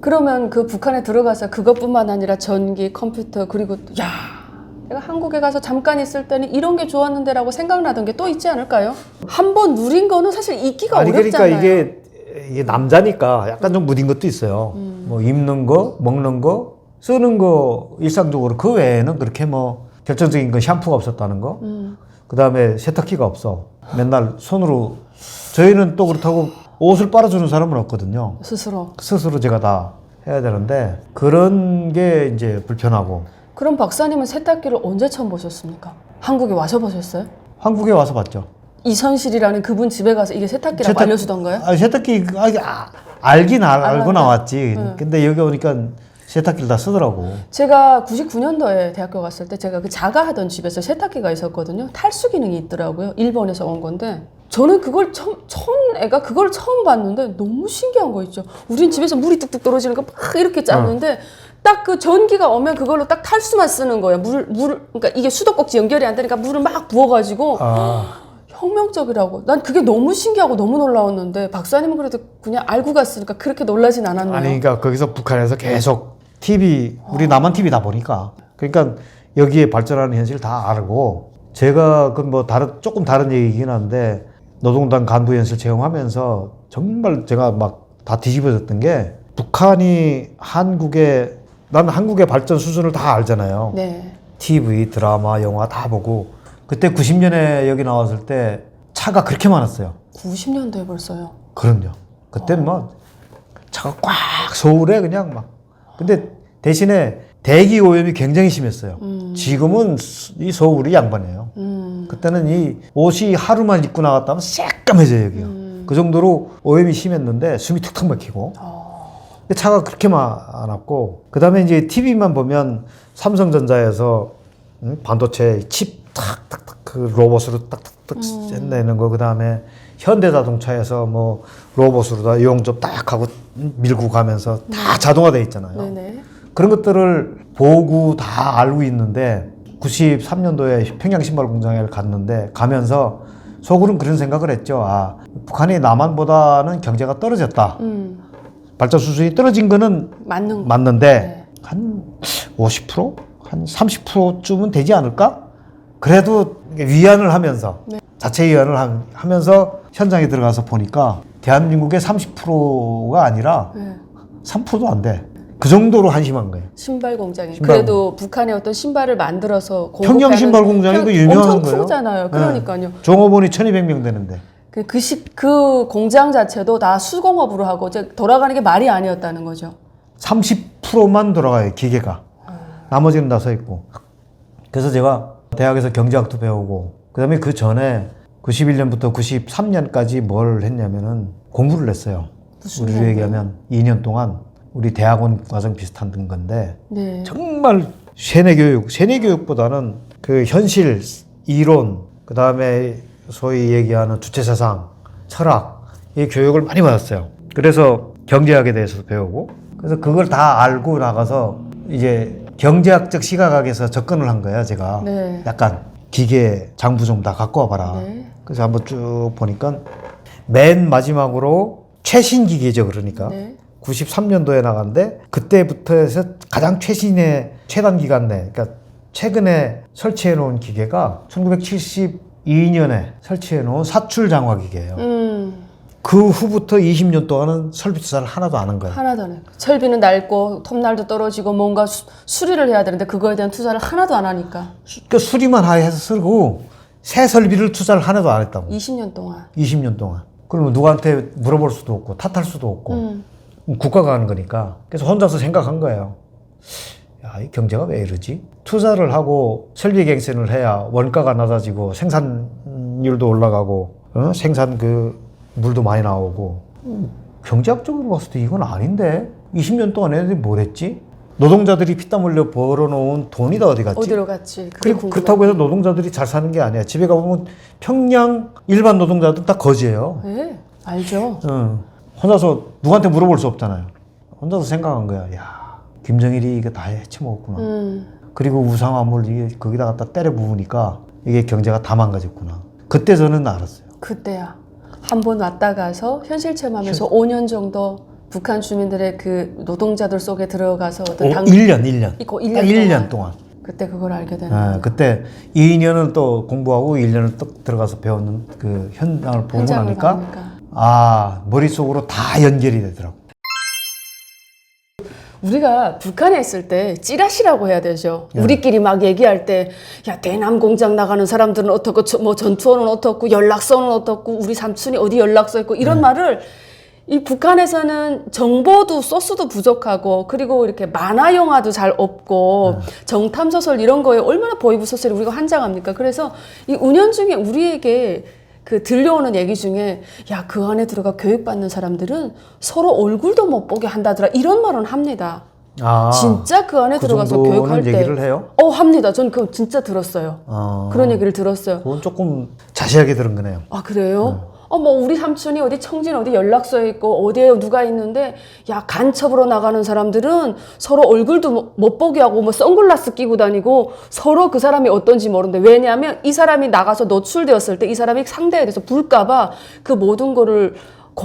그러면 그 북한에 들어가서 그것뿐만 아니라 전기, 컴퓨터 그리고 또, 야 내가 한국에 가서 잠깐 있을 때는 이런 게 좋았는데라고 생각나던 게 또 있지 않을까요? 한 번 누린 거는 사실 잊기가 아니 어렵잖아요. 그러니까 이게 이게 남자니까 약간 좀 무딘 것도 있어요. 음. 뭐 입는 거, 먹는 거, 쓰는 거 일상적으로 그 외에는 그렇게 뭐 결정적인 건 샴푸가 없었다는 거. 음. 그 다음에 세탁기가 없어. 맨날 손으로 저희는 또 그렇다고 옷을 빨아주는 사람은 없거든요. 스스로. 스스로 제가 다 해야 되는데 그런 게 이제 불편하고 그럼 박사님은 세탁기를 언제 처음 보셨습니까? 한국에 와서 보셨어요? 한국에 와서 봤죠. 이선실이라는 그분 집에 가서 이게 세탁기라고 세탁- 알려주던가요? 아, 세탁기 아, 아, 알긴 알, 알고 알았네. 나왔지. 네. 근데 여기 오니까 세탁기를 다 쓰더라고. 제가 99년도에 대학교 갔을 때 제가 그 자가하던 집에서 세탁기가 있었거든요. 탈수 기능이 있더라고요. 일본에서 온 건데. 저는 그걸 처음, 처음 애가 그걸 처음 봤는데 너무 신기한 거 있죠. 우린 집에서 물이 뚝뚝 떨어지는 거 막 이렇게 짰는데 딱그 전기가 오면 그걸로 딱 탈수만 쓰는 거예요. 물, 물, 그러니까 이게 수도꼭지 연결이 안 되니까 물을 막 부어가지고 아, 혁명적이라고. 난 그게 너무 신기하고 너무 놀라웠는데 박사님은 그래도 그냥 알고 갔으니까 그렇게 놀라진 않았네요. 아니 그러니까 거기서 북한에서 계속 TV 우리 남한 TV 다 보니까 그러니까 여기에 발전하는 현실을 다 알고 제가 그 뭐 다른 조금 다른 얘기긴 한데 노동당 간부 연설 체험하면서 정말 제가 막 다 뒤집어졌던 게 북한이 한국의 난 한국의 발전 수준을 다 알잖아요. 네. TV, 드라마, 영화 다 보고 그때 90년에 여기 나왔을 때 차가 그렇게 많았어요. 90년도에 벌써요. 그럼요. 그때는 뭐 차가 꽉 서울에 그냥 막. 근데 대신에 대기 오염이 굉장히 심했어요. 음. 지금은 수- 이 서울이 양반이에요. 음. 그때는 이 옷이 하루만 입고 나갔다면 새까매져요 여기요. 음. 그 정도로 오염이 심했는데 숨이 툭툭 막히고. 어. 차가 그렇게 많았고 그 다음에 이제 TV만 보면 삼성전자에서 응? 반도체 칩 탁탁탁 그 로봇으로 딱딱딱 낸거 그 다음에 현대자동차에서 뭐 로봇으로 다 용접 딱 하고 밀고 가면서 다 자동화돼 있잖아요. 네네. 그런 것들을 보고 다 알고 있는데 93년도에 평양 신발 공장에 갔는데 가면서 속으로는 그런 생각을 했죠. 아, 북한이 남한보다는 경제가 떨어졌다. 음. 발전 수준이 떨어진 거는 맞는 거. 맞는데 네. 한 50%? 한 30%쯤은 되지 않을까? 그래도 위안을 하면서 네. 자체 위안을 함- 하면서 현장에 들어가서 보니까 대한민국의 30%가 아니라 네. 3%도 안 돼. 그 정도로 한심한 거예요. 신발 공장이. 신발 그래도 북한의 어떤 신발을 만들어서 평양 신발 공장이 평- 그 유명한 엄청 거예요. 크잖아요. 네. 그러니까요. 종업원이 1200명 되는데. 그, 그, 시, 그 공장 자체도 다 수공업으로 하고 이제 돌아가는 게 말이 아니었다는 거죠. 30%만 돌아가요, 기계가. 나머지는 다 서 있고. 그래서 제가 대학에서 경제학도 배우고, 그 다음에 그 전에 91년부터 93년까지 뭘 했냐면은 공부를 했어요. 우리로 공부요? 얘기하면 2년 동안 우리 대학원 과정 비슷한 건데, 네. 정말 세뇌 교육, 세뇌 교육보다는 그 현실, 이론, 그 다음에 소위 얘기하는 주체 사상, 철학, 이 교육을 많이 받았어요. 그래서 경제학에 대해서도 배우고, 그래서 그걸 다 알고 나가서 이제 경제학적 시각학에서 접근을 한 거예요, 제가. 네. 약간 기계 장부 좀 다 갖고 와봐라. 네. 그래서 한번 쭉 보니까 맨 마지막으로 최신 기계죠, 그러니까. 네. 93년도에 나갔는데 그때부터 해서 가장 최신의 최단 기간 내 그러니까 최근에 설치해 놓은 기계가 1972년에 설치해 놓은 사출 장화 기계예요. 음, 그 후부터 20년 동안은 설비 투자를 하나도 안 한 거예요. 하나도 안 해. 철비는 낡고 톱날도 떨어지고 뭔가 수, 수리를 해야 되는데 그거에 대한 투자를 하나도 안 하니까 그 수리만 하- 해서 쓰고 새 설비를 투자를 하나도 안 했다고. 20년 동안. 20년 동안. 그러면 누구한테 물어볼 수도 없고 탓할 수도 없고 음. 국가가 하는 거니까 그래서 혼자서 생각한 거예요. 야, 이 경제가 왜 이러지? 투자를 하고 설비 갱신을 해야 원가가 낮아지고 생산율도 올라가고 어? 생산 그 물도 많이 나오고 음, 경제학적으로 봤을 때 이건 아닌데 20년 동안 애들이 뭘 했지? 노동자들이 피땀 흘려 벌어놓은 돈이 다 어디 갔지? 어디로 갔지? 그리고. 그렇다고 해서 노동자들이 잘 사는 게 아니야. 집에 가보면 평양 일반 노동자들 다 거지예요. 네, 알죠. 응. 혼자서 누구한테 물어볼 수 없잖아요. 혼자서 생각한 거야. 야, 김정일이 이거 다 해쳐먹었구나. 음, 그리고 우상화물 이게 거기다 갖다 때려 부으니까 이게 경제가 다 망가졌구나. 그때 저는 알았어요. 그때야. 한 번 왔다 가서 현실 체험하면서 5년 정도 북한 주민들의 그 노동자들 속에 들어가서 어떤 오, 당 1년, 1년. 이거 딱 1년, 1년 동안. 그때 그걸 알게 되는 아. 그때 2년을 또 공부하고 1년을 또 들어가서 배우는 그 현장을 보고 나니까. 아, 머릿속으로 다 연결이 되더라고. 우리가 북한에 있을 때 찌라시라고 해야 되죠. 네. 우리끼리 막 얘기할 때, 야, 대남 공장 나가는 사람들은 어떻고, 저- 뭐 전투원은 어떻고, 연락선은 어떻고, 우리 삼촌이 어디 연락서 있고, 이런 네. 말을 이 북한에서는 정보도 소스도 부족하고 그리고 이렇게 만화 영화도 잘 없고 네. 정탐 소설 이런 거에 얼마나 보이부 소설이 우리가 환장합니까? 그래서 이 운연 중에 우리에게 그 들려오는 얘기 중에 야 그 안에 들어가 교육받는 사람들은 서로 얼굴도 못 보게 한다더라 이런 말은 합니다. 아, 진짜 그 안에 그 들어가서 교육할 때 얘기를 해요? 어 합니다. 전 그거 진짜 들었어요. 어, 그런 얘기를 들었어요. 그건 조금 자세하게 들은 거네요. 아 그래요? 어뭐 우리 삼촌이 어디 청진 어디 연락소에 있고 어디에 누가 있는데 야 간첩으로 나가는 사람들은 서로 얼굴도 못- 못 보게 하고 뭐 선글라스 끼고 다니고 서로 그 사람이 어떤지 모르는데 왜냐하면 이 사람이 나가서 노출되었을 때 이 사람이 상대에 대해서 불까봐 그 모든 거를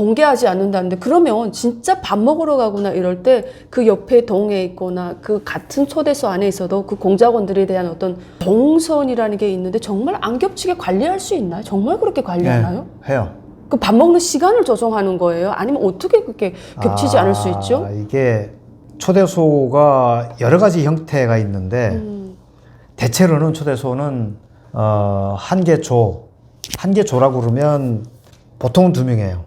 공개하지 않는다는데 그러면 진짜 밥 먹으러 가거나 이럴 때 그 옆에 동에 있거나 그 같은 초대소 안에 있어도 그 공작원들에 대한 어떤 동선이라는 게 있는데 정말 안 겹치게 관리할 수 있나요? 정말 그렇게 관리하나요? 네, 해요. 그 밥 먹는 시간을 조정하는 거예요? 아니면 어떻게 그렇게 겹치지 않을 수 있죠? 아, 이게 초대소가 여러 가지 형태가 있는데 음, 대체로는 초대소는 어, 한개 조, 한개 조라고 그러면 보통은 두 명이에요.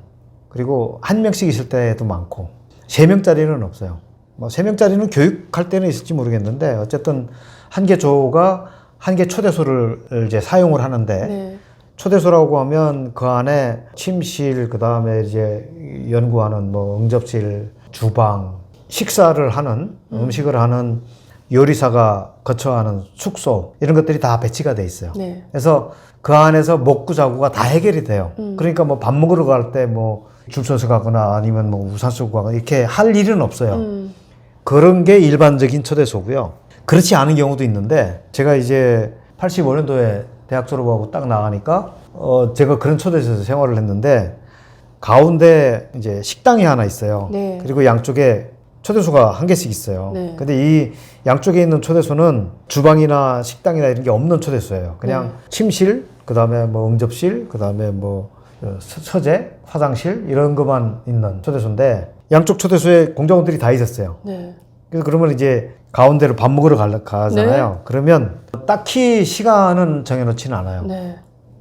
그리고 한 명씩 있을 때도 많고 세 명짜리는 없어요. 뭐 세 명짜리는 교육할 때는 있을지 모르겠는데 어쨌든 한 개 조가 한 개 초대소를 이제 사용을 하는데 네. 초대소라고 하면 그 안에 침실, 그 다음에 이제 연구하는 뭐 응접실, 주방, 식사를 하는 음 식을 하는 요리사가 거처하는 숙소 이런 것들이 다 배치가 돼 있어요. 네. 그래서 그 안에서 먹고 자고가 다 해결이 돼요. 그러니까 뭐 밥 먹으러 갈 때 뭐 줄 서서 가거나 아니면 뭐 우산 쓰고 가거나 이렇게 할 일은 없어요. 음, 그런 게 일반적인 초대소고요. 그렇지 않은 경우도 있는데 제가 이제 85년도에 대학 졸업하고 딱 나가니까 어 제가 그런 초대소에서 생활을 했는데 가운데 이제 식당이 하나 있어요. 네. 그리고 양쪽에 초대소가 한 개씩 있어요. 네. 근데 이 양쪽에 있는 초대소는 주방이나 식당이나 이런 게 없는 초대소예요. 그냥 네. 침실, 그 다음에 뭐 응접실, 그 다음에 뭐 어, 서- 서재, 화장실 이런 것만 있는 초대소인데 양쪽 초대소에 공작원들이 다 있었어요. 네. 그래서 그러면 이제 가운데로 밥 먹으러 가, 가잖아요. 그러면 딱히 시간은 정해놓지는 않아요. 네.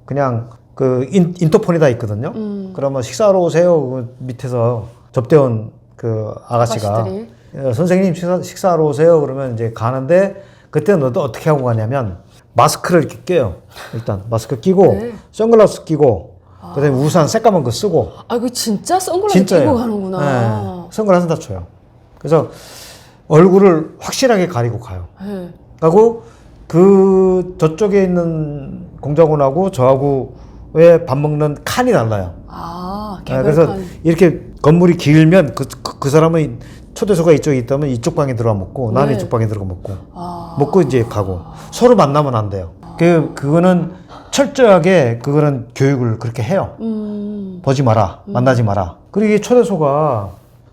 그냥 그 인, 인터폰이 다 있거든요. 음. 그러면 식사하러 오세요. 그 밑에서 접대원 그 아가씨가 아가씨들이. 어, 선생님 식사, 식사하러 오세요. 그러면 이제 가는데 그때는 너 어떻게 하고 가냐면 마스크를 이렇게 껴요. 일단 마스크 끼고 네. 선글라스 끼고 그다음에 우산 새까만 거 쓰고 아, 그 진짜 선글라스 진짜예요. 끼고 가는구나. 네. 선글라스 다 쳐요. 그래서 얼굴을 확실하게 가리고 가요. 네. 하고 그 저쪽에 있는 공작원하고 저하고의 밥 먹는 칸이 달라요. 아, 아, 그래서. 이렇게 건물이 길면 그, 그, 그 사람은 초대소가 이쪽에 있다면 이쪽 방에 들어가 먹고 나는 네. 이쪽 방에 들어가 먹고 아, 먹고 이제 가고 서로 만나면 안 돼요. 그 그거는 철저하게 그거는 교육을 그렇게 해요. 음, 보지 마라, 만나지 마라. 그리고 이 초대소가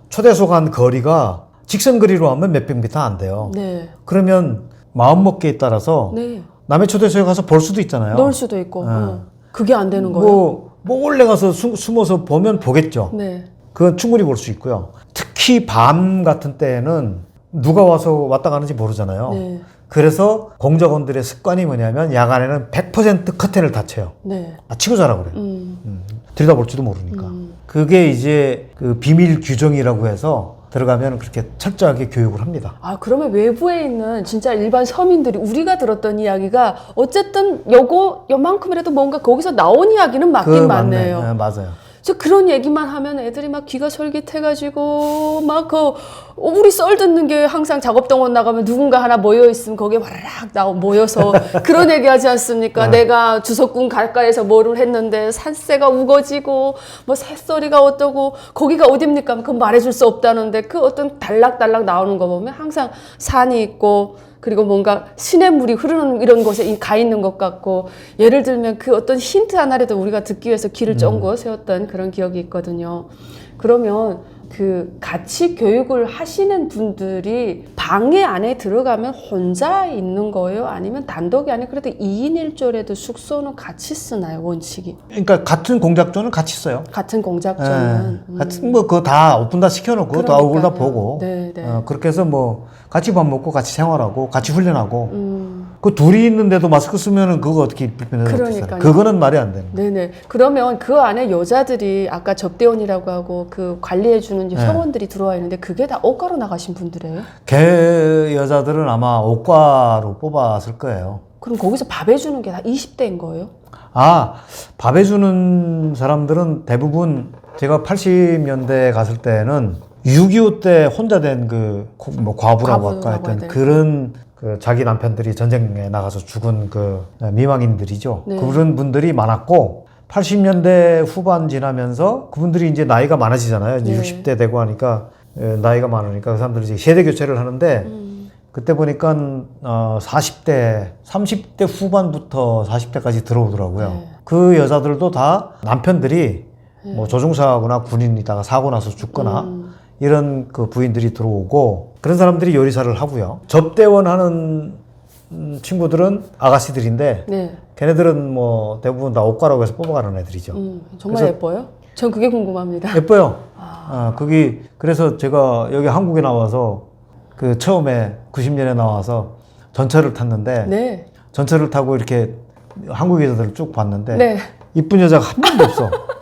초대소 간 거리가 직선 거리로 하면 몇백 미터 안 돼요. 네. 그러면 마음 먹기에 따라서 네. 남의 초대소에 가서 볼 수도 있잖아요. 넣을 수도 있고. 네. 어. 그게 안 되는 거예요? 뭐, 뭐 몰래 가서 숨, 숨어서 보면 보겠죠. 네. 그건 충분히 볼 수 있고요. 특히 밤 같은 때에는 누가 와서 왔다 가는지 모르잖아요. 네. 그래서 공작원들의 습관이 뭐냐면 야간에는 100% 커튼을 닫혀요. 네. 아, 치고 자라 그래요. 음. 음, 들여다볼지도 모르니까. 음. 그게 이제 그 비밀 규정이라고 해서 들어가면 그렇게 철저하게 교육을 합니다. 아, 그러면 외부에 있는 진짜 일반 서민들이 우리가 들었던 이야기가 어쨌든 요거 요만큼이라도 뭔가 거기서 나온 이야기는 맞긴 맞네. 맞네요. 네, 맞아요. 저 그런 얘기만 하면 애들이 막 귀가 솔깃해가지고 막 그 우리 썰 듣는 게 항상 작업동원 나가면 누군가 하나 모여 있으면 거기에 와라락 나오 모여서 그런 얘기하지 않습니까? 네. 내가 주석군 가까이서 뭐를 했는데 산새가 우거지고 뭐 새소리가 어떠고 거기가 어딥니까? 그건 말해줄 수 없다는데 그 어떤 달락달락 나오는 거 보면 항상 산이 있고 그리고 뭔가 시냇물이 흐르는 이런 곳에 이- 가 있는 것 같고 예를 들면 그 어떤 힌트 하나라도 우리가 듣기 위해서 귀를 쫑고 세웠던 그런 기억이 있거든요. 그러면 그 같이 교육을 하시는 분들이 방에 안에 들어가면 혼자 있는 거예요? 아니면 단독이 아니고 그래도 2인 1조라도 숙소는 같이 쓰나요, 원칙이? 그러니까 같은 공작조는 같이 써요. 같은 예, 공작조는. 음. 같은 뭐 그거 다 오픈 다 시켜놓고 다 얼굴 다. 보고 네, 네. 어, 그렇게 해서 뭐 같이 밥 먹고 같이 생활하고 같이 훈련하고 음. 그 둘이 있는데도 마스크 쓰면은 그거 어떻게 불편해서? 그러니까요. 그거는 말이 안 되는 거예요. 네네. 그러면 그 안에 여자들이 아까 접대원이라고 하고 그 관리해주는 네. 회원들이 들어와 있는데 그게 다 옷가로 나가신 분들이에요? 개 여자들은 아마 옷과로 뽑았을 거예요. 그럼 거기서 밥 해주는 게 다 20대인 거예요? 아, 밥 해주는 사람들은 대부분 제가 80년대 갔을 때는 6.25 때 혼자 된 그 뭐 과부라고 과부라고 해야 했던 될 그런 그 자기 남편들이 전쟁에 나가서 죽은 그 미망인들이죠. 네. 그런 분들이 많았고 80년대 후반 지나면서 그분들이 이제 나이가 많아지잖아요. 이제 네. 60대 되고 하니까 에, 나이가 많으니까 그 사람들이 이제 세대 교체를 하는데 음. 그때 보니까 어 40대, 30대 후반부터 40대까지 들어오더라고요. 네. 그 여자들도 다 남편들이 뭐 조종사거나 군인이다가 사고 나서 죽거나 음. 이런 그 부인들이 들어오고 그런 사람들이 요리사를 하고요. 접대원 하는 음, 친구들은 아가씨들인데 네. 걔네들은 뭐 대부분 다 옷가라고 해서 뽑아가는 애들이죠. 음, 정말 예뻐요? 전 그게 궁금합니다. 예뻐요. 아, 거기 그래서 제가 여기 한국에 나와서 그 처음에 90년에 나와서 전철을 탔는데 네. 전철을 타고 이렇게 한국 여자들을 쭉 봤는데 네. 이쁜 여자가 한 명도 없어.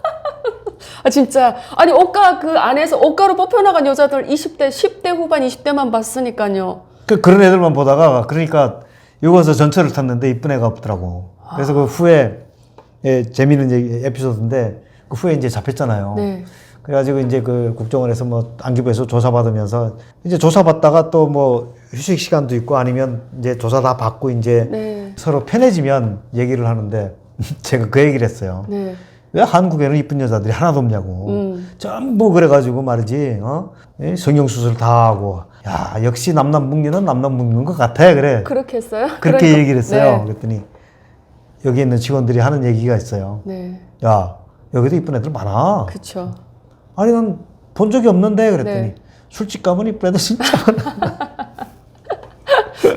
아 진짜 아니 옷가 그 안에서 옷가로 뽑혀나간 여자들 20대, 10대 후반 20대만 봤으니까요. 그 그런 애들만 보다가 그러니까 와서 전철을 탔는데 이쁜 애가 없더라고. 그래서 그 후에 예, 재미있는 얘기, 에피소드인데 그 후에 이제 잡혔잖아요. 네. 그래가지고 이제 그 국정원에서 뭐 안기부에서 조사받으면서 이제 조사받다가 또 뭐 휴식 시간도 있고 아니면 이제 조사 다 받고 이제 네. 서로 편해지면 얘기를 하는데 제가 그 얘기를 했어요. 네. 왜 한국에는 이쁜 여자들이 하나도 없냐고. 음. 전부 그래가지고 말이지, 어? 예, 성형수술 다 하고. 야, 역시 남남북녀는 남남북녀인 것 같아. 그래. 그렇게 했어요? 그렇게 그러니까- 얘기를 했어요. 네. 그랬더니 여기 있는 직원들이 하는 얘기가 있어요. 네. 야, 여기도 이쁜 애들 많아. 그쵸. 아니, 난 본 적이 없는데. 그랬더니 네. 술집 가면 이쁜 애들 진짜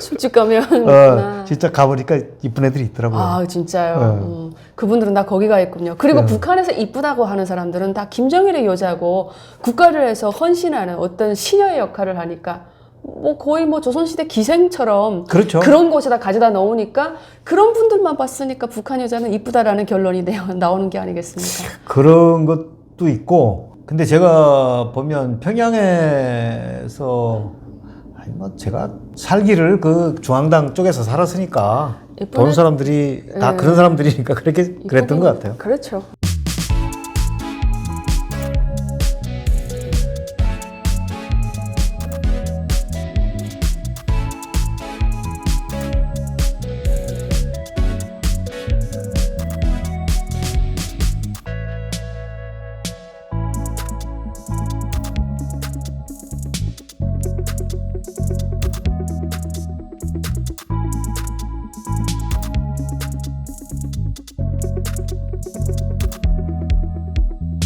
술집 가면 어, 진짜 가보니까 이쁜 애들이 있더라고요. 아 진짜요. 네. 음, 그분들은 다 거기 가 있군요. 그리고 북한에서 이쁘다고 하는 사람들은 다 김정일의 여자고 국가를 위해서 헌신하는 어떤 시녀의 역할을 하니까 뭐 거의 뭐 조선시대 기생처럼 그렇죠. 런 곳에다 가져다 넣으니까 그런 분들만 봤으니까 북한 여자는 이쁘다라는 결론이 내- 나오는 게 아니겠습니까? 그런 것도 있고 근데 제가 보면 평양에서 뭐 제가 살기를 그 중앙당 쪽에서 살았으니까 본 애- 사람들이 다 네. 그런 사람들이니까 그렇게 그랬던 것 같아요. 그렇죠.